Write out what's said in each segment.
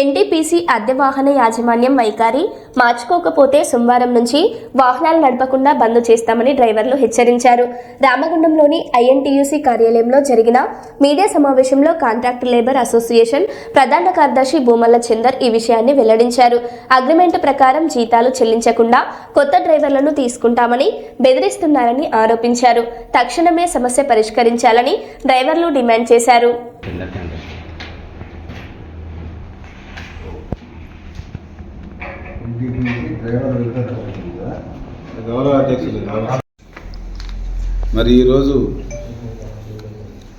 NTPC అద్దె వాహన యాజమాన్యం వైఖరి మార్చుకోకపోతే సోమవారం నుంచి వాహనాలు నడపకుండా బంద్ చేస్తామని డ్రైవర్లు హెచ్చరించారు. రామగుండంలోని ఐఎన్టీయూసీ కార్యాలయంలో జరిగిన మీడియా సమావేశంలో కాంట్రాక్ట్ లేబర్ అసోసియేషన్ ప్రధాన కార్యదర్శి భూమల్ల చందర్ ఈ విషయాన్ని వెల్లడించారు. అగ్రిమెంట్ ప్రకారం జీతాలు చెల్లించకుండా కొత్త డ్రైవర్లను తీసుకుంటామని బెదిరిస్తున్నారని ఆరోపించారు. తక్షణమే సమస్య పరిష్కరించాలని డ్రైవర్లు డిమాండ్ చేశారు ఇంటికి డ్రైవర్ వెళ్తారు కదా గౌరవ అధ్యక్షులు మరి ఈరోజు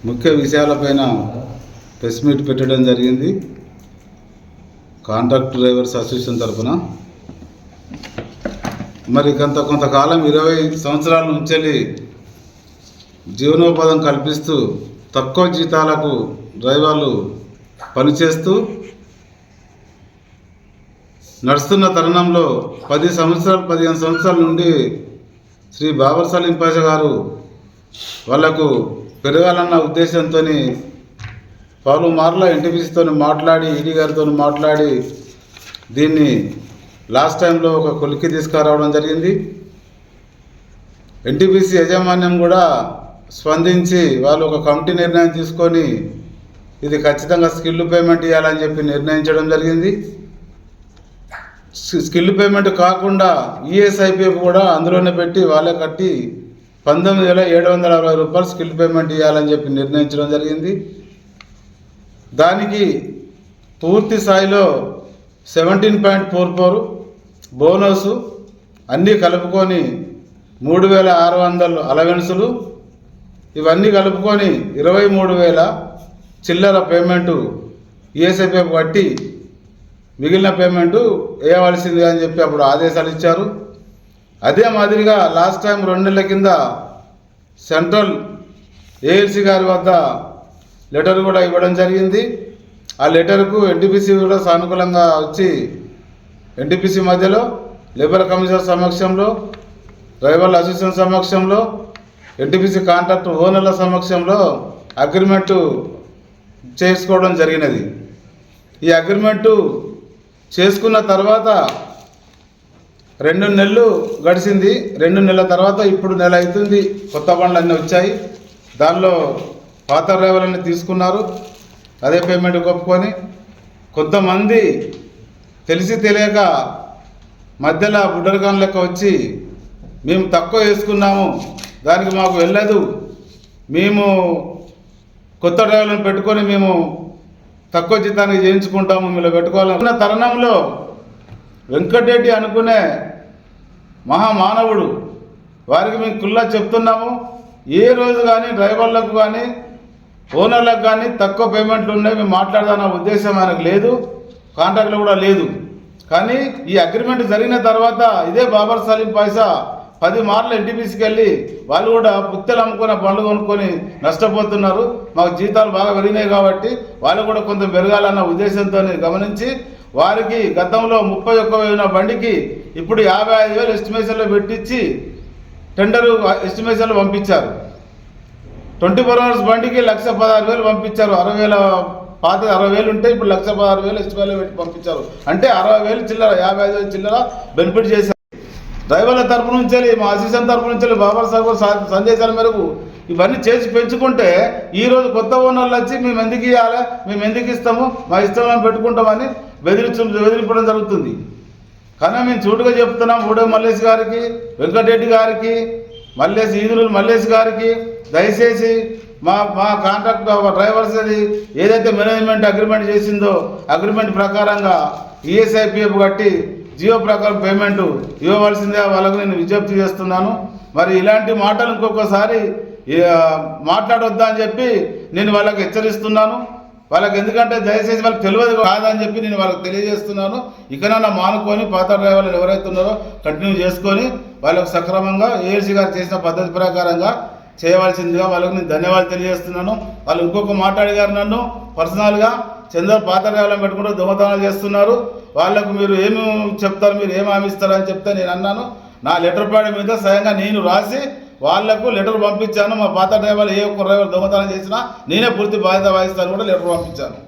ముఖ్య విషయాలపైన ప్రెస్ మీట్ పెట్టడం జరిగింది. కాంట్రాక్ట్ డ్రైవర్స్ అసోసియేషన్ తరఫున. మరి కొంత కొంతకాలం ఇరవై సంవత్సరాల నుంచి జీవనోపాధం కల్పిస్తూ తక్కువ జీతాలకు డ్రైవర్లు పనిచేస్తూ నడుస్తున్న తరుణంలో పది సంవత్సరాలు పదిహేను సంవత్సరాల నుండి శ్రీ బాబర్ సలీం గారు వాళ్ళకు పెరగాలన్న ఉద్దేశంతో పలు మార్ల ఎన్టీపీసీతో మాట్లాడి ఈడీ గారితో మాట్లాడి దీన్ని లాస్ట్ టైంలో ఒక కొలికి తీసుకురావడం జరిగింది. ఎన్టీపీసీ యాజమాన్యం కూడా స్పందించి వాళ్ళు ఒక కమిటీ నిర్ణయం తీసుకొని ఇది ఖచ్చితంగా స్కిల్ పేమెంట్ ఇవ్వాలని చెప్పి నిర్ణయించడం జరిగింది. స్కిల్ పేమెంట్ కాకుండా ఈఎస్ఐపిఎఫ్ కూడా అందులోనే పెట్టి వాళ్ళే కట్టి పంతొమ్మిది వేల ఏడు వందల అరవై రూపాయలు స్కిల్ పేమెంట్ ఇవ్వాలని చెప్పి నిర్ణయించడం జరిగింది. దానికి పూర్తి స్థాయిలో seventeen point four four bonus అన్నీ కలుపుకొని మూడు వేల ఆరు వందలు అలవెన్సులు ఇవన్నీ కలుపుకొని ఇరవై మూడు వేల చిల్లర పేమెంటు ఈఎస్ఐపిఎఫ్ కట్టి మిగిలిన పేమెంటు వేయవలసింది అని చెప్పి అప్పుడు ఆదేశాలు ఇచ్చారు. అదే మాదిరిగా లాస్ట్ టైం రెండు నెలల కింద సెంట్రల్ ఏఎల్సి గారి వద్ద లెటర్ కూడా ఇవ్వడం జరిగింది. ఆ లెటర్కు ఎన్టీపీసీ కూడా సానుకూలంగా వచ్చి ఎన్టీపీసీ మధ్యలో లేబర్ కమిషనర్ సమక్షంలో డ్రైవర్ల అసోసియేషన్ సమక్షంలో ఎన్టీపీసీ కాంట్రాక్ట్ ఓనర్ల సమక్షంలో అగ్రిమెంటు చేసుకోవడం జరిగినది. ఈ అగ్రిమెంటు చేసుకున్న తర్వాత రెండు నెలలు గడిచింది. రెండు నెలల తర్వాత ఇప్పుడు నెల అవుతుంది. కొత్త బండ్లు అన్నీ వచ్చాయి. దానిలో పాత డ్రైవర్లన్నీ తీసుకున్నారు. అదే పేమెంట్ ఒప్పుకొని కొంతమంది తెలిసి తెలియక మధ్యలో బుడ్డరకాన్ లెక్క వచ్చి మేము తక్కువ వేసుకున్నాము. దానికి మాకు వెళ్ళదు. మేము కొత్త డ్రైవర్లను పెట్టుకొని మేము తక్కువ జీతానికి చేయించుకుంటాము మీరు పెట్టుకోవాలన్న తరుణంలో వెంకటరెడ్డి అనుకునే మహామానవుడు వారికి మేము కుల్లా చెప్తున్నాము. ఏ రోజు కానీ డ్రైవర్లకు కానీ ఓనర్లకు కానీ తక్కువ పేమెంట్లు ఉన్నాయి మేము మాట్లాడదాన ఉద్దేశం ఆయనకు లేదు కాంట్రాక్ట్లో కూడా లేదు. కానీ ఈ అగ్రిమెంట్ జరిగిన తర్వాత ఇదే బాబర్ సలీం పైసా పది మార్లు ఎన్టీపీసీకి వెళ్ళి వాళ్ళు కూడా పుత్తెలు అమ్ముకున్న పండ్లు కొనుక్కొని నష్టపోతున్నారు. మాకు జీతాలు బాగా పెరిగినాయి కాబట్టి వాళ్ళు కూడా కొంత పెరగాలన్న ఉద్దేశంతో గమనించి వారికి గతంలో ముప్పై ఒక్క వేల బండికి ఇప్పుడు యాభై ఐదు వేలు ఎస్టిమేషన్లో పెట్టించి టెండరు ఎస్టిమేషన్లు పంపించారు. ట్వంటీ ఫోర్ అవర్స్ బండికి లక్ష పదహారు వేలు పంపించారు. అరవై వేల పాత అరవై వేలు ఉంటే ఇప్పుడు లక్ష పదహారు వేలు ఎస్టిమేట్లో పెట్టి పంపించారు. అంటే అరవై వేలు చిల్లర యాభై ఐదు వేలు చిల్లర బెనిఫిట్ చేశారు. డ్రైవర్ల తరపు నుంచి మా అసిస్టెంట్ తరపు నుంచి బాబర్ సార్ సందేశాల మేరకు ఇవన్నీ చేసి పెంచుకుంటే ఈరోజు కొత్త ఓనర్లు వచ్చి మేము ఎందుకు ఇవ్వాలి మేము ఎందుకు ఇస్తాము మా ఇష్టం పెట్టుకుంటామని బెదిరించు బెదిరింపడం జరుగుతుంది. కానీ మేము చూటుగా చెప్తున్నాం ఊడే మల్లేష్ గారికి వెంకటరెడ్డి గారికి మల్లేష్ ఈదులు మల్లేష్ గారికి దయచేసి మా మా కాంట్రాక్ట్ డ్రైవర్స్ అది ఏదైతే మేనేజ్మెంట్ అగ్రిమెంట్ చేసిందో అగ్రిమెంట్ ప్రకారంగా ఈఎస్ఐపిఎఫ్ కట్టి జియో ప్రకారం పేమెంట్ ఇవ్వవలసిందే వాళ్ళకు నేను విజ్ఞప్తి చేస్తున్నాను. మరి ఇలాంటి మాటలు ఇంకొకసారి మాట్లాడొద్దా అని చెప్పి నేను వాళ్ళకి హెచ్చరిస్తున్నాను. వాళ్ళకి ఎందుకంటే దయచేసి వాళ్ళకి తెలియదు కాదని చెప్పి నేను వాళ్ళకి తెలియజేస్తున్నాను. ఇకనైనా మానుకొని పాత డ్రైవర్లు ఎవరైతే ఉన్నారో కంటిన్యూ చేసుకొని వాళ్ళకు సక్రమంగా ఏఎల్సీ గారు చేసిన పద్ధతి ప్రకారంగా చేయవలసిందిగా వాళ్ళకు నేను ధన్యవాదాలు తెలియజేస్తున్నాను. వాళ్ళు ఇంకొక మాట్లాడిగారు నన్ను. పర్సనల్గా చంద్ర పాత పెట్టుకుంటూ దొంగతనాలు చేస్తున్నారు. వాళ్ళకు మీరు ఏమి చెప్తారు మీరు ఏమి హామీస్తారు అని చెప్తే నేను అన్నాను. నా లెటర్ ప్యాడ్ మీద స్వయంగా నేను రాసి వాళ్ళకు లెటర్ పంపించాను. మా పాత డ్రైవర్లు ఏ ఒక్క డ్రైవర్ దొంగతనం చేసినా నేనే పూర్తి బాధ్యత వహిస్తాను కూడా లెటర్ పంపించాను.